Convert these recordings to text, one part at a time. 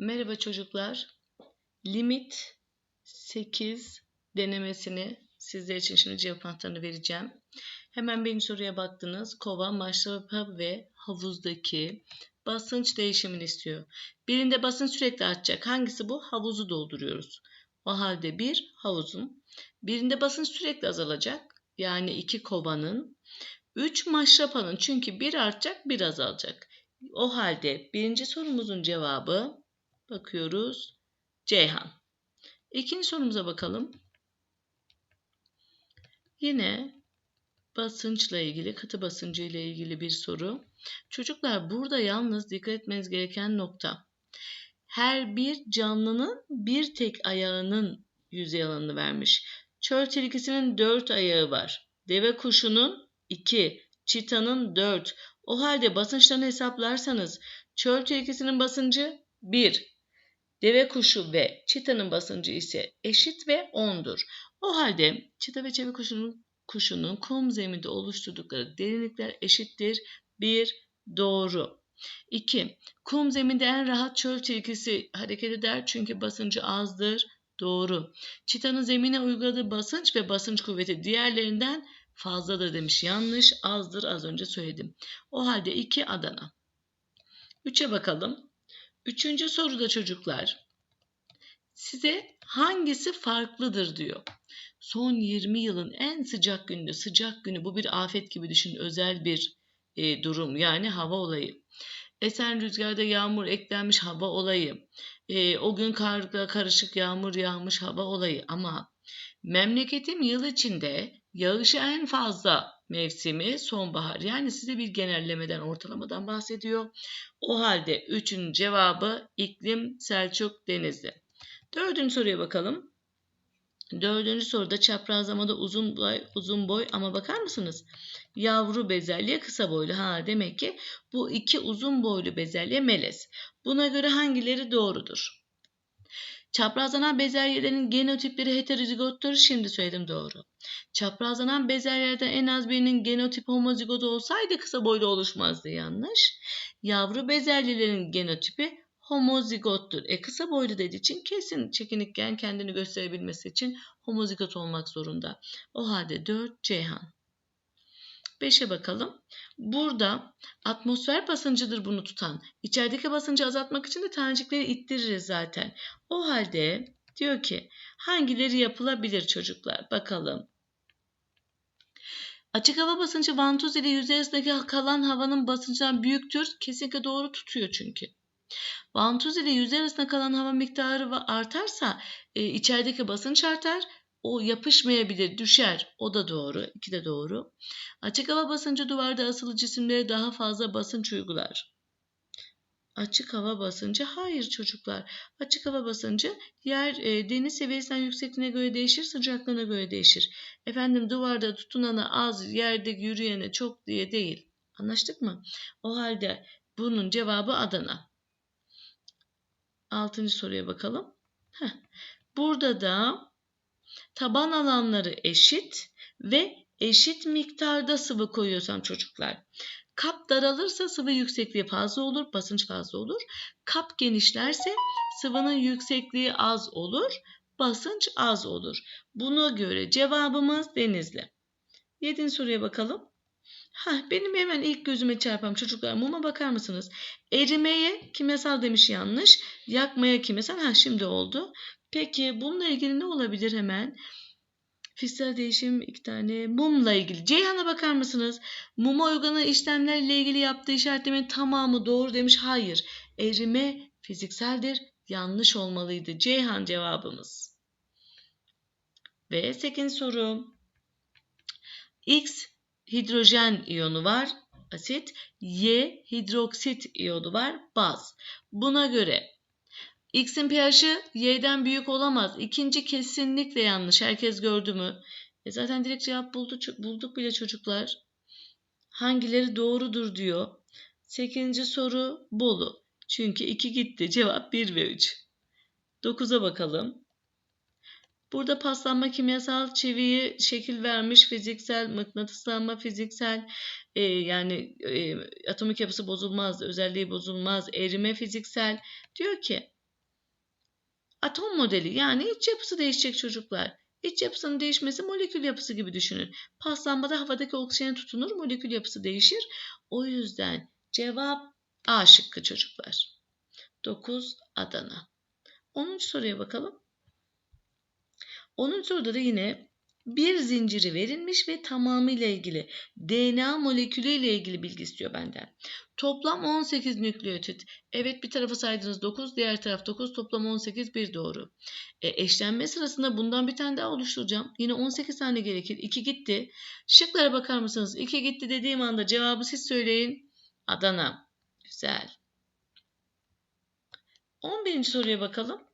Merhaba çocuklar. Limit 8 denemesini sizler için şimdi cevap anahtarını vereceğim. Hemen birinci soruya baktınız. Kova, maşrapa ve havuzdaki basınç değişimini istiyor. Birinde basınç sürekli artacak. Hangisi bu? Havuzu dolduruyoruz. O halde bir havuzun. Birinde basınç sürekli azalacak. Yani iki kovanın. Üç maşrapanın. Çünkü bir artacak bir azalacak. O halde birinci sorumuzun cevabı bakıyoruz Ceyhan. İkinci sorumuza bakalım. Yine basınçla ilgili, katı basıncı ile ilgili bir soru. Çocuklar burada yalnız dikkat etmeniz gereken nokta. Her bir canlının bir tek ayağının yüzey alanını vermiş. Çöl tilkisinin dört ayağı var. Deve kuşunun iki, çitanın dört. O halde basınçlarını hesaplarsanız çöl tilkisinin basıncı 1, deve kuşu ve çitanın basıncı ise eşit ve 10'dur. O halde çita ve çeve kuşunun, kuşunun kum zeminde oluşturdukları derinlikler eşittir. 1, doğru. 2. Kum zeminde en rahat çöl tilkisi hareket eder çünkü basıncı azdır. Doğru. Çitanın zemine uyguladığı basınç ve basınç kuvveti diğerlerinden fazladır demiş. Yanlış, azdır az önce söyledim. O halde 2 Adana. 3'e bakalım. Üçüncü soruda çocuklar size hangisi farklıdır diyor. Son 20 yılın en sıcak günü, sıcak günü bu bir afet gibi düşün, özel bir e, durum yani hava olayı. Esen rüzgarda yağmur eklenmiş hava olayı. E, o gün karla karışık yağmur yağmış hava olayı ama memleketim yıl içinde yağışı en fazla mevsimi sonbahar. Yani size bir genellemeden, ortalamadan bahsediyor. O halde üçün cevabı iklim Selçuk Denizli. Dördüncü soruya bakalım. Dördüncü soruda çaprazlamada uzun boy, uzun boy ama bakar mısınız? Yavru bezelye kısa boylu. Ha demek ki bu iki uzun boylu bezelye melez. Buna göre hangileri doğrudur? Çaprazlanan bezelyelerin genotipleri heterozigottur. Şimdi söyledim doğru. Çaprazlanan bezelyelerden en az birinin genotip homozigot olsaydı kısa boylu oluşmazdı. Yanlış. Yavru bezelyelerin genotipi homozigottur. E kısa boylu dediği için kesin çekinikken kendini gösterebilmesi için homozigot olmak zorunda. O halde 4 Ceyhan. 5'e bakalım. Burada atmosfer basıncıdır bunu tutan. İçerideki basıncı azaltmak için de tanecikleri ittiririz zaten. O halde diyor ki hangileri yapılabilir çocuklar? Bakalım. Açık hava basıncı vantuz ile yüzey arasındaki kalan havanın basıncından büyüktür. Kesinlikle doğru tutuyor çünkü. Vantuz ile yüzey arasında kalan hava miktarı artarsa e, içerideki basınç artar o yapışmayabilir, düşer. O da doğru. İki de doğru. Açık hava basıncı duvarda asılı cisimlere daha fazla basınç uygular. Açık hava basıncı hayır çocuklar. Açık hava basıncı yer e, deniz seviyesinden yüksekliğine göre değişir, sıcaklığına göre değişir. Efendim duvarda tutunana az, yerde yürüyene çok diye değil. Anlaştık mı? O halde bunun cevabı Adana. Altıncı soruya bakalım. Heh. Burada da taban alanları eşit ve eşit miktarda sıvı koyuyorsam çocuklar. Kap daralırsa sıvı yüksekliği fazla olur, basınç fazla olur. Kap genişlerse sıvının yüksekliği az olur, basınç az olur. Buna göre cevabımız denizli. Yedinci soruya bakalım. Ha, benim hemen ilk gözüme çarpan çocuklar muma bakar mısınız? Erimeye kimyasal demiş yanlış. Yakmaya kimyasal. Ha şimdi oldu. Peki bununla ilgili ne olabilir hemen? Fiziksel değişim iki tane. Mumla ilgili. Ceyhan'a bakar mısınız? Muma uygulanan işlemlerle ilgili yaptığı işaretlemenin tamamı doğru demiş. Hayır. Erime fizikseldir. Yanlış olmalıydı. Ceyhan cevabımız. Ve 8. soru. X hidrojen iyonu var. Asit. Y hidroksit iyonu var. Baz. Buna göre X'in pH'i Y'den büyük olamaz. İkinci kesinlikle yanlış. Herkes gördü mü? E zaten direkt cevap buldu, bulduk bile çocuklar. Hangileri doğrudur diyor. Sekizinci soru Bolu. Çünkü 2 gitti. Cevap 1 ve 3. 9'a bakalım. Burada paslanma kimyasal çiviyi şekil vermiş fiziksel, mıknatıslanma fiziksel, e, yani e, atomik yapısı bozulmaz, özelliği bozulmaz, erime fiziksel. Diyor ki Atom modeli yani iç yapısı değişecek çocuklar. İç yapısının değişmesi molekül yapısı gibi düşünün. Paslanmada havadaki oksijen tutunur, molekül yapısı değişir. O yüzden cevap A şıkkı çocuklar. 9 Adana. 10. soruya bakalım. 10. soruda da yine bir zinciri verilmiş ve tamamıyla ilgili DNA molekülü ile ilgili bilgi istiyor benden. Toplam 18 nükleotit. Evet bir tarafa saydınız 9, diğer taraf 9, toplam 18 bir doğru. E, eşlenme sırasında bundan bir tane daha oluşturacağım. Yine 18 tane gerekir. 2 gitti. Şıklara bakar mısınız? 2 gitti dediğim anda cevabı siz söyleyin. Adana. Güzel. 11. soruya bakalım.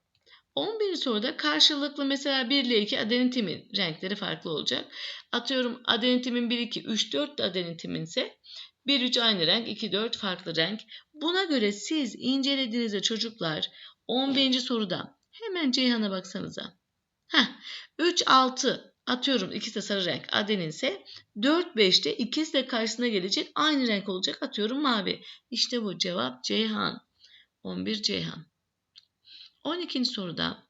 11. soruda karşılıklı mesela 1 ile 2 adenitimin renkleri farklı olacak. Atıyorum adenitimin 1, 2, 3, 4 de adenitimin ise 1, 3 aynı renk, 2, 4 farklı renk. Buna göre siz incelediğinizde çocuklar 11. soruda hemen Ceyhan'a baksanıza. Heh, 3, 6 atıyorum ikisi de sarı renk adenin ise 4, 5'te ikisi de karşısına gelecek aynı renk olacak atıyorum mavi. İşte bu cevap Ceyhan. 11 Ceyhan. 12. soruda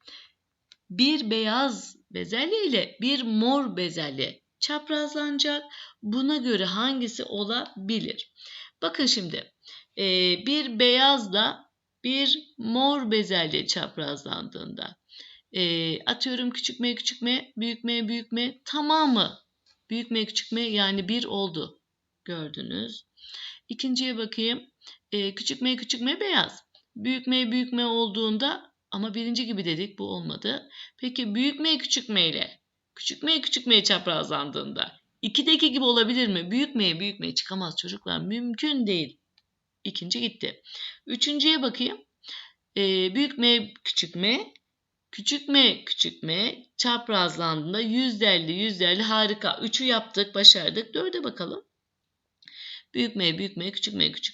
bir beyaz bezelye ile bir mor bezelye çaprazlanacak. Buna göre hangisi olabilir? Bakın şimdi e, bir beyazla bir mor bezelye çaprazlandığında e, atıyorum küçük m küçük m büyük m büyük m tamamı büyük m küçük m yani bir oldu gördünüz. İkinciye bakayım e, küçük m küçük m beyaz büyük m büyük m olduğunda ama birinci gibi dedik bu olmadı. Peki büyük m küçük m ile küçük m küçük m çaprazlandığında 2'deki gibi olabilir mi? Büyük m büyük m çıkamaz çocuklar. Mümkün değil. İkinci gitti. Üçüncüye bakayım. Ee, büyük m küçük m küçük m küçük m çaprazlandığında yüzderli yüzderli harika. Üçü yaptık başardık. Dörde bakalım. Büyük M, büyük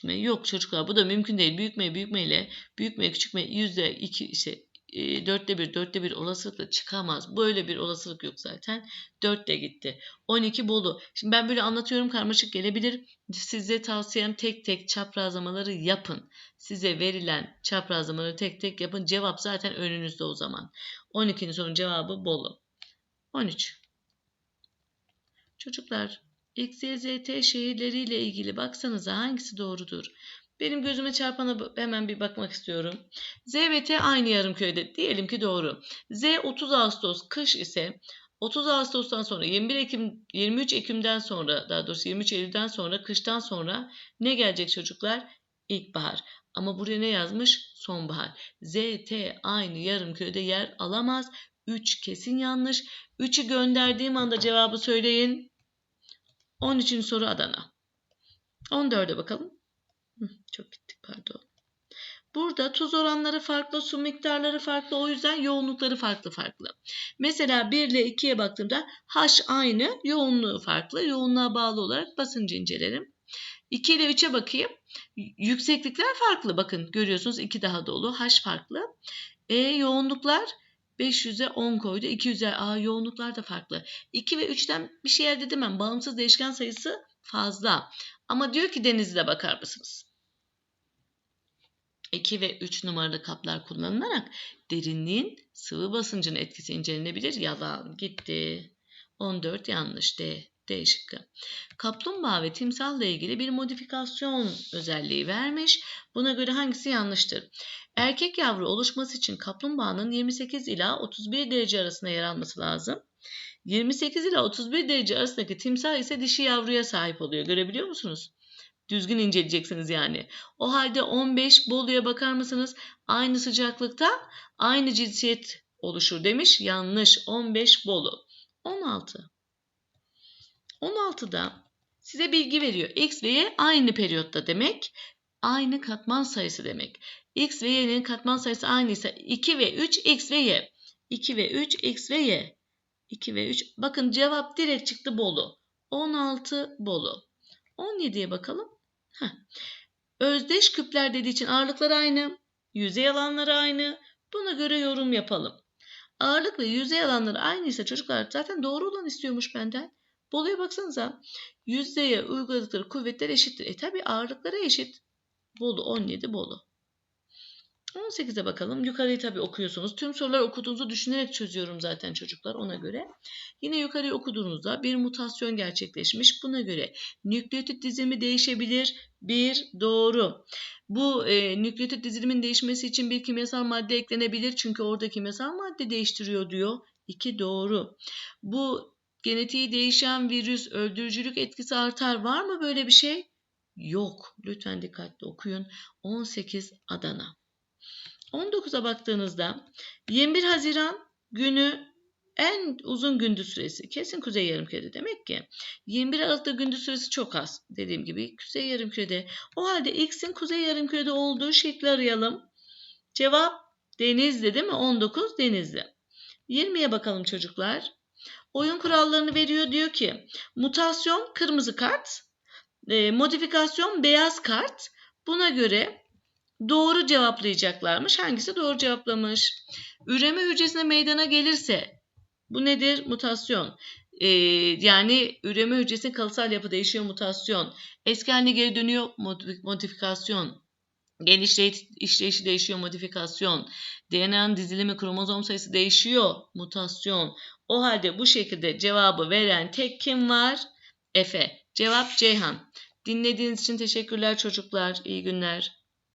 M. Yok çocuklar bu da mümkün değil. Büyük M, büyük M ile büyük M yüzde iki işte e, dörtte bir, dörtte bir olasılıkla çıkamaz. Böyle bir olasılık yok zaten. Dörtte gitti. 12 Bolu. Şimdi ben böyle anlatıyorum karmaşık gelebilir. Size tavsiyem tek tek çaprazlamaları yapın. Size verilen çaprazlamaları tek tek yapın. Cevap zaten önünüzde o zaman. 12'nin sorunun cevabı Bolu. 13. Çocuklar X, Y, Z, T şehirleriyle ilgili baksanıza hangisi doğrudur? Benim gözüme çarpana hemen bir bakmak istiyorum. Z ve T aynı yarım köyde. Diyelim ki doğru. Z 30 Ağustos kış ise 30 Ağustos'tan sonra 21 Ekim 23 Ekim'den sonra daha doğrusu 23 Eylül'den sonra kıştan sonra ne gelecek çocuklar? İlkbahar. Ama buraya ne yazmış? Sonbahar. Z, T aynı yarım köyde yer alamaz. 3 kesin yanlış. 3'ü gönderdiğim anda cevabı söyleyin. 13. soru Adana. 14'e bakalım. çok gittik pardon. Burada tuz oranları farklı, su miktarları farklı. O yüzden yoğunlukları farklı farklı. Mesela 1 ile 2'ye baktığımda H aynı, yoğunluğu farklı. Yoğunluğa bağlı olarak basıncı incelerim. 2 ile 3'e bakayım. Yükseklikler farklı. Bakın görüyorsunuz 2 daha dolu. H farklı. E yoğunluklar 500'e 10 koydu. 200'e a yoğunluklar da farklı. 2 ve 3'ten bir şey elde edemem. Bağımsız değişken sayısı fazla. Ama diyor ki denizde bakar mısınız? 2 ve 3 numaralı kaplar kullanılarak derinliğin sıvı basıncının etkisi incelenebilir. Yalan gitti. 14 yanlış D. D. Kaplumbağa ve timsahla ilgili bir modifikasyon özelliği vermiş. Buna göre hangisi yanlıştır? Erkek yavru oluşması için kaplumbağanın 28 ila 31 derece arasında yer alması lazım. 28 ila 31 derece arasındaki timsah ise dişi yavruya sahip oluyor. Görebiliyor musunuz? Düzgün inceleyeceksiniz yani. O halde 15 Bolu'ya bakar mısınız? Aynı sıcaklıkta aynı cinsiyet oluşur demiş. Yanlış. 15 Bolu. 16. 16'da size bilgi veriyor. X ve Y aynı periyotta demek. Aynı katman sayısı demek. X ve Y'nin katman sayısı aynıysa 2 ve 3 X ve Y. 2 ve 3 X ve Y. 2 ve 3. Bakın cevap direkt çıktı Bolu. 16 Bolu. 17'ye bakalım. Heh. Özdeş küpler dediği için ağırlıkları aynı. Yüzey alanları aynı. Buna göre yorum yapalım. Ağırlık ve yüzey alanları aynıysa çocuklar zaten doğru olan istiyormuş benden. Bolu'ya baksanıza. Yüzdeye uyguladıkları kuvvetler eşittir. E tabi ağırlıkları eşit. Bolu 17 Bolu. 18'e bakalım. Yukarıyı tabii okuyorsunuz. Tüm soruları okuduğunuzu düşünerek çözüyorum zaten çocuklar ona göre. Yine yukarıyı okuduğunuzda bir mutasyon gerçekleşmiş. Buna göre nükleotit dizilimi değişebilir. Bir doğru. Bu e, nükleotit dizilimin değişmesi için bir kimyasal madde eklenebilir. Çünkü orada kimyasal madde değiştiriyor diyor. İki doğru. Bu genetiği değişen virüs öldürücülük etkisi artar. Var mı böyle bir şey? Yok. Lütfen dikkatli okuyun. 18 Adana. 19'a baktığınızda 21 Haziran günü en uzun gündüz süresi kesin Kuzey Yarımküre'de demek ki 21 Aralık'ta gündüz süresi çok az dediğim gibi Kuzey Yarımküre'de. O halde X'in Kuzey Yarımküre'de olduğu şekli arayalım. Cevap Denizli değil mi? 19 Denizli. 20'ye bakalım çocuklar. Oyun kurallarını veriyor diyor ki mutasyon kırmızı kart, e, modifikasyon beyaz kart. Buna göre doğru cevaplayacaklarmış. Hangisi doğru cevaplamış? Üreme hücresine meydana gelirse bu nedir? Mutasyon. Ee, yani üreme hücresinin kalıtsal yapı değişiyor mutasyon. Eski haline geri dönüyor modif- modifikasyon. Gen işleyiş, işleyişi değişiyor modifikasyon. DNA'nın dizilimi kromozom sayısı değişiyor mutasyon. O halde bu şekilde cevabı veren tek kim var? Efe. Cevap Ceyhan. Dinlediğiniz için teşekkürler çocuklar. İyi günler.